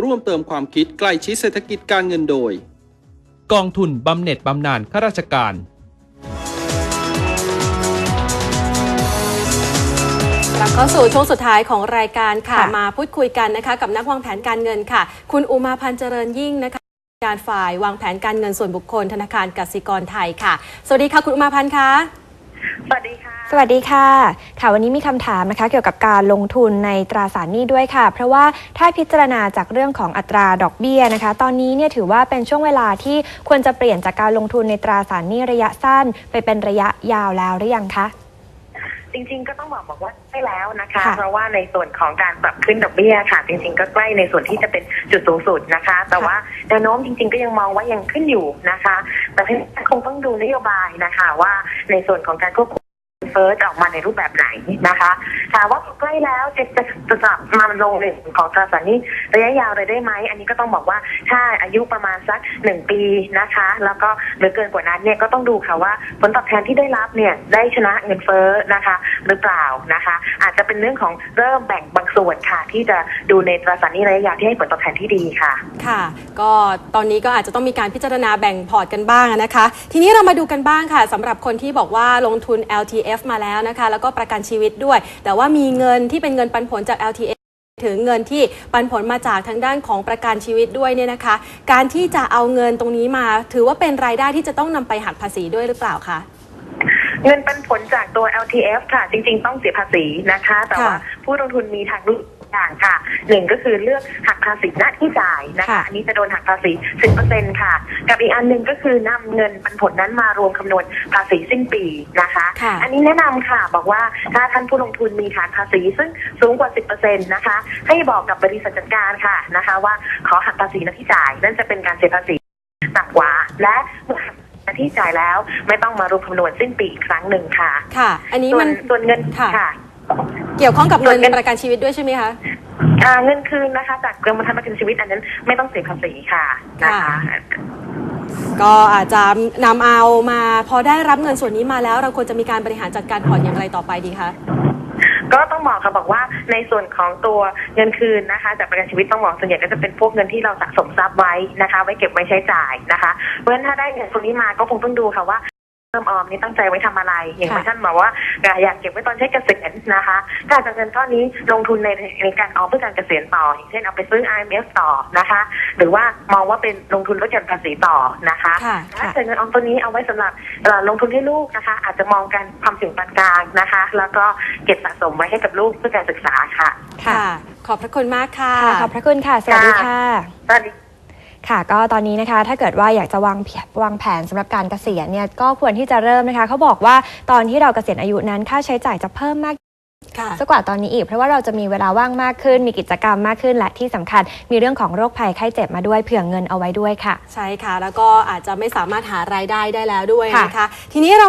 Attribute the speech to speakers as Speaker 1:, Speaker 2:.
Speaker 1: ร่วมเติมความคิดใกล้ชิดเศรษฐกิจการเงินโดย
Speaker 2: กองทุนบำเหน็จบำนาญข้าราชการ
Speaker 3: กลับเข้าสู่ช่วงสุดท้ายของรายการค่ะ
Speaker 4: ค่ะ
Speaker 3: มาพูดคุยกันนะคะ กับนักวางแผนการเงินค่ะ คุณอุมาพันธ์เจริญยิ่งนะคะการฝ่ายวางแผนการเงินส่วนบุคคลธนาคารกสิกรไทยค่ะ สวัสดีค่ะ คุณอุมาพันธ์คะ
Speaker 5: สวัสดีค่ะ
Speaker 4: สวัสดีค่ะ ค่ะ วันนี้มีคำถามนะคะ เกี่ยวกับการลงทุนในตราสารหนี้ด้วยค่ะ เพราะว่าถ้าพิจารณาจากเรื่องของอัตราดอกเบี้ยนะคะ ตอนนี้เนี่ยถือว่าเป็นช่วงเวลาที่ควรจะเปลี่ยนจากการลงทุนในตราสารหนี้ระยะสั้น ไปเป็นระยะยาวแล้วหรือยังคะ
Speaker 5: จริงๆ ก็ต้องบอกบอกว่าใกล้แล้วนะคะ
Speaker 4: ค่ะ
Speaker 5: เพราะว่าในส่วนของการปรับขึ้นดอกเบี้ยค่ะ จริง ๆ ก็ใกล้ในส่วนที่จะเป็นจุดสูงสุดนะคะ แต่ว่าแนวโน้มจริง ๆ ก็ยังมองว่ายังขึ้นอยู่นะคะ แต่คงต้องดูนโยบายนะคะ ว่าในส่วนของการควบคุม เฟิร์สออกมาในรูปแบบไหนนะคะถามว่าใกล้แล้วจะจะจะจับมาลงหนึ่งของตราสารนี้ระยะยาวเลยได้ไหม อันนี้ก็ต้องบอกว่าถ้าอายุประมาณสักหนึ่งปีนะคะ แล้วก็หรือเกินกว่านั้นเนี่ยก็ต้องดูค่ะว่าผลตอบแทนที่ได้รับเนี่ยได้ชนะเงินเฟ้อนะคะหรือเปล่านะคะ อาจจะเป็นเรื่องของเริ่มแบ่งบางส่วนค่ะ ที่จะดูในตราสารนี้ระยะยาวที่ให้ผลตอบแทนที่ดีค่ะ
Speaker 3: ค่ะ ก็ตอนนี้ก็อาจจะต้องมีการพิจารณาแบ่งพอร์ตกันบ้างนะคะ ทีนี้เรามาดูกันบ้างค่ะสำหรับคนที่บอกว่าลงทุน LTF มาแล้วนะคะ แล้วก็ประกันชีวิตด้วย แต่ว่ามีเงินที่เป็นเงินปันผลจาก LTF ถึงเงินที่ปันผลมาจากทางด้านของประกันชีวิตด้วยเนี่ยนะคะ การที่จะเอาเงินตรงนี้มา ถือว่าเป็นรายได้ที่จะต้องนำไปหักภาษีด้วยหรือเปล่าคะ
Speaker 5: เงินปันผลจากตัว LTF ค่ะ จริงๆ ต้องเสียภาษีนะคะ แต่ว่า
Speaker 3: ค่ะ
Speaker 5: ผู้ลงทุนมีทางเลือกอย่างค่ะหนึ่งก็คือเลือกหักภาษีหน้าที่จ่ายนะคะ
Speaker 4: ค่ะ
Speaker 5: อันนี้จะโดนหักภาษี 10%ค่ะ กับอีกอันหนึ่งก็คือนำเงินปันผลนั้นมารวมคำนวณภาษีสิ้นปีนะคะ
Speaker 3: ค่ะ
Speaker 5: อันนี้แนะนำค่ะบอกว่าถ้าท่านผู้ลงทุนมีฐานภาษีซึ่งสูงกว่า 10%นะคะ ให้บอกกับบริษัทจัดการค่ะนะคะ ว่าขอหักภาษีหน้าที่จ่าย นั่นจะเป็นการเสียภาษีต่ำกว่าและเมื่อหักหน้า ที่จ่ายแล้ว ไม่ต้องมารวมคำนวณสิ้นปีอีกครั้งหนึ่งค่ะ
Speaker 3: ค่ะ อันนี้
Speaker 5: ส่ว
Speaker 3: มันน
Speaker 5: ส่วนเงิน
Speaker 3: ค่ะ
Speaker 5: ค่ะ
Speaker 3: เกี่ยวข้องกับ
Speaker 5: ส่
Speaker 3: เงิ
Speaker 5: วน
Speaker 3: น
Speaker 5: เงิน
Speaker 3: ประกันชีวิตด้วยใช่ไหมคะ
Speaker 5: อ่าเงินคืนนะคะ จากกรมธรรม์ประกันชีวิตอันนั้นไม่ต้องเสียภาษีค่ะนะคะ
Speaker 3: ค่ะ ก็อาจจะนำเอามาพอได้รับเงินส่วนนี้มาแล้ว เราควรจะมีการบริหารจัดการผ่อนอย่างไรต่อไปดีคะ
Speaker 5: ก็ต้องบอกค่ะบอกว่าในส่วนของตัวเงินคืนนะคะจากประกันชีวิตต้องบอกส่วนใหญ่ก็จะเป็นพวกเงินที่เราสะสมทรัพย์ไว้นะคะ ไว้เก็บไว้ใช้จ่ายนะคะ เพราะฉะนั้นถ้าได้เงินตรงนี้มาก็คงต้องดูค่ะว่า เพิ่มออมนี่ตั้งใจไว้ทำอะไร อย่าง
Speaker 3: ค่ะ
Speaker 5: บางท่านบอกว่าอยากเก็บไว้ตอนใช้เกษียณนะคะถ้าจะเงินก้อนนี้ลงทุนในในการออมเพื่อการเกษียณต่ออย่างเช่นเอาไปซื้อ IMF ต่อนะคะ หรือว่ามองว่าเป็นลงทุนลดหย่อนภาษีต่อนะคะ
Speaker 3: ค่ะ
Speaker 5: ถ้าเกิดเงินออมตัวนี้เอาไว้สำหรับเอ่อลงทุนให้ลูกนะคะ อาจจะมองการความเสี่ยงปานกลางนะคะ แล้วก็เก็บสะสมไว้ให้กับลูกเพื่อการศึกษาค่ะ
Speaker 4: ค่ะ
Speaker 3: ค่ะขอบพระคุณมากค่ะ
Speaker 4: ค่ะ ขอบพระคุณค่ะ สวัสดีค่ะ
Speaker 5: ตอนนี้
Speaker 4: ค่ะก็ตอนนี้นะคะถ้าเกิดว่าอยากจะวางแผนวางแผนสำหรับการเกษียณเนี่ยก็ควรที่จะเริ่มนะคะเขาบอกว่าตอนที่เราเกษียณอายุนั้นค่าใช้จ่ายจะเพิ่มมาก
Speaker 3: ค่ะ
Speaker 4: สักกว่าตอนนี้อีก เพราะว่าเราจะมีเวลาว่างมากขึ้น มีกิจกรรมมากขึ้นและที่สำคัญ มีเรื่องของโรคภัยไข้เจ็บมาด้วยเผื่อเงินเอาไว้ด้วยค่ะ
Speaker 3: ใช่ค่ะ แล้วก็อาจจะไม่สามารถหารายได้ได้แล้วด้วย
Speaker 4: ค่ะ
Speaker 3: นะคะ ทีนี้เรา